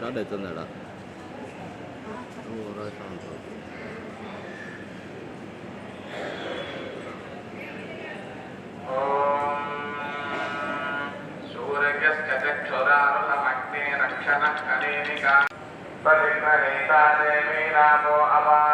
có đề tin rồi đó? Đúng rồi xong rồi ಕ್ಷಣ ಕಣೇನಿಗ ಪರಿಪರಿತಾ ದೇವಿ ರಾಮೋ ಅವಾ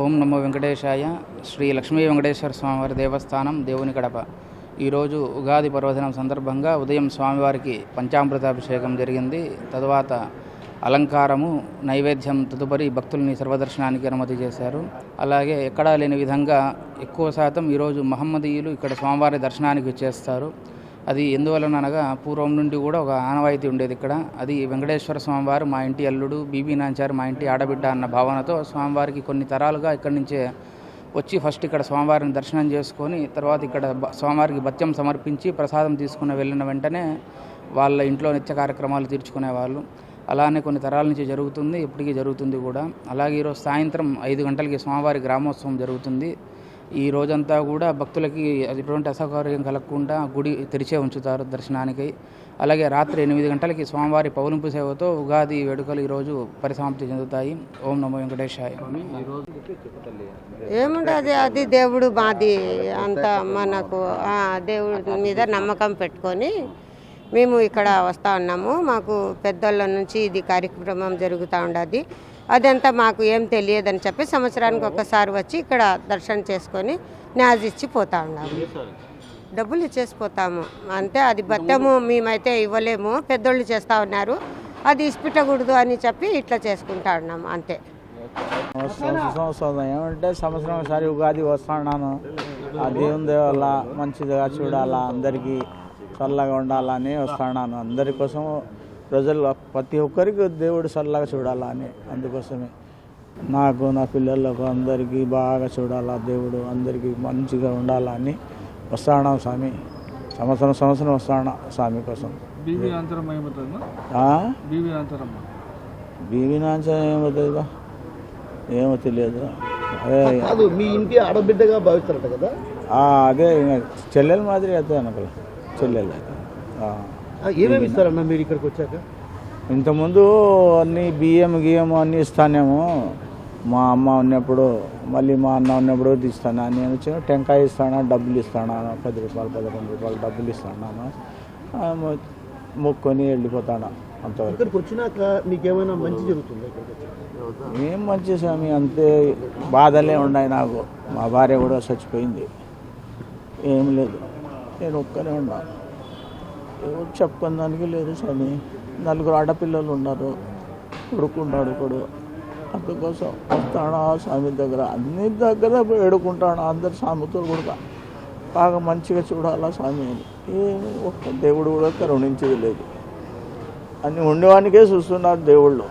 ఓం నమో వెంకటేశాయ శ్రీ లక్ష్మీ వెంకటేశ్వర స్వామివారి దేవస్థానం దేవుని కడప. ఈరోజు ఉగాది పర్వదినం సందర్భంగా ఉదయం స్వామివారికి పంచామృతాభిషేకం జరిగింది. తరువాత అలంకారము నైవేద్యం తదుపరి భక్తుల్ని సర్వదర్శనానికి అనుమతి చేశారు. అలాగే ఎక్కడా లేని విధంగా ఎక్కువ శాతం ఈరోజు మహమ్మదీయులు ఇక్కడ స్వామివారి దర్శనానికి వచ్చేస్తారు. అది ఎందువలన అనగా పూర్వం నుండి కూడా ఒక ఆనవాయితీ ఉండేది ఇక్కడ. అది వెంకటేశ్వర స్వామివారు మా ఇంటి అల్లుడు బీబీ నాంచారు మా ఇంటి ఆడబిడ్డ అన్న భావనతో స్వామివారికి కొన్ని తరాలుగా ఇక్కడి నుంచే వచ్చి ఫస్ట్ ఇక్కడ స్వామివారిని దర్శనం చేసుకొని తర్వాత ఇక్కడ స్వామివారికి భత్యం సమర్పించి ప్రసాదం తీసుకుని వెళ్ళిన వెంటనే వాళ్ళ ఇంట్లో నిత్య కార్యక్రమాలు తీర్చుకునేవాళ్ళు. అలానే కొన్ని తరాల నుంచి జరుగుతుంది ఇప్పటికీ జరుగుతుంది కూడా. అలాగే ఈరోజు సాయంత్రం ఐదు గంటలకి స్వామివారి గ్రామోత్సవం జరుగుతుంది. ఈ రోజంతా కూడా భక్తులకి ఎటువంటి అసౌకర్యం కలగకుండా గుడి తెరిచే ఉంచుతారు దర్శనానికి. అలాగే రాత్రి ఎనిమిది గంటలకి స్వామివారి పౌలింపు సేవతో ఉగాది వేడుకలు ఈరోజు పరిసమాప్తి చెందుతాయి. ఓం నమో వెంకటేశాయ. ఏముండదు అది దేవుడు మాది అంత మనకు ఆ దేవుడి మీద నమ్మకం పెట్టుకొని మేము ఇక్కడ వస్తూ ఉన్నాము. మాకు పెద్దోళ్ళ నుంచి ఇది కార్యక్రమం జరుగుతూ ఉండదు. అదంతా మాకు ఏం తెలియదని చెప్పి సంవత్సరానికి ఒకసారి వచ్చి ఇక్కడ దర్శనం చేసుకొని న్యాజ్ ఇచ్చి పోతా ఉన్నాము. డబ్బులు ఇచ్చేసిపోతాము. అంతే అది బత్తము మేమైతే ఇవ్వలేము. పెద్దోళ్ళు చేస్తూ ఉన్నారు. అది ఇస్పిట్టకూడదు అని చెప్పి ఇట్లా చేసుకుంటా ఉన్నాము. అంతే. సంవత్సరం ఏమంటే సంవత్సరం ఒకసారి ఉగాది వస్తున్నాను ఆ దేవుని దేవ మంచిదిగా చూడాలా అందరికీ. చల్లగా ఉండాలని వస్తున్నాను అందరి కోసం ప్రజలు ప్రతి ఒక్కరికి దేవుడు చల్లగా చూడాలా అని అందుకోసమే నాకు నా పిల్లలకు అందరికీ బాగా చూడాలా దేవుడు. అందరికీ మంచిగా ఉండాలని వస్తాను స్వామి? సంవత్సరం సంవత్సరం వస్తాను స్వామి కోసం? బీవీ అంతరం ఏమవుతుందా బా ఏమో తెలియదు అదే కాదు మీ ఇంటి ఆడబిడ్డగా భావిస్తారట కదా? ఆ, అదే ఇంకా చెల్లెల మాదిరి అవుతుంది అనుకో చెల్లెలు. ఏమేమి ఇస్తారన్న మీరు ఇక్కడికి వచ్చాక? ఇంతకుముందు అన్ని బియ్యం గియ్యం అన్నీ ఇస్తానేమో. మా అమ్మ ఉన్నప్పుడు మళ్ళీ మా అన్న ఉన్నప్పుడు తీస్తాను? నేను వచ్చిన టెంకాయ ఇస్తాను? డబ్బులు ఇస్తాను? పది రూపాయలు పదకొండు రూపాయలు డబ్బులు ఇస్తాను? మొక్కొని వెళ్ళిపోతాను అంతవరకు. ఇక్కడికి వచ్చినాక మీకేమైనా మంచి జరుగుతుందా? ఏం మంచి స్వామి అంతే బాధలే ఉన్నాయి నాకు. మా భార్య కూడా చచ్చిపోయింది. ఏం లేదు. నేను ఒక్కనే ఉన్నా. ఎవరు చెప్పుకున్న దానికి లేదు స్వామి. నలుగురు ఆడపిల్లలు ఉన్నారు. కొడుకున్నాడు కొడు అందుకోసం వస్తాడు ఆ స్వామి దగ్గర? అన్ని దగ్గర ఏడుకుంటాడు? అందరు స్వామితో కూడా బాగా మంచిగా చూడాలా స్వామి అని. ఏమి ఒక్క దేవుడు కూడా కరుణించేది లేదు. అన్ని ఉండేవానికే చూస్తున్నారు దేవుళ్ళు.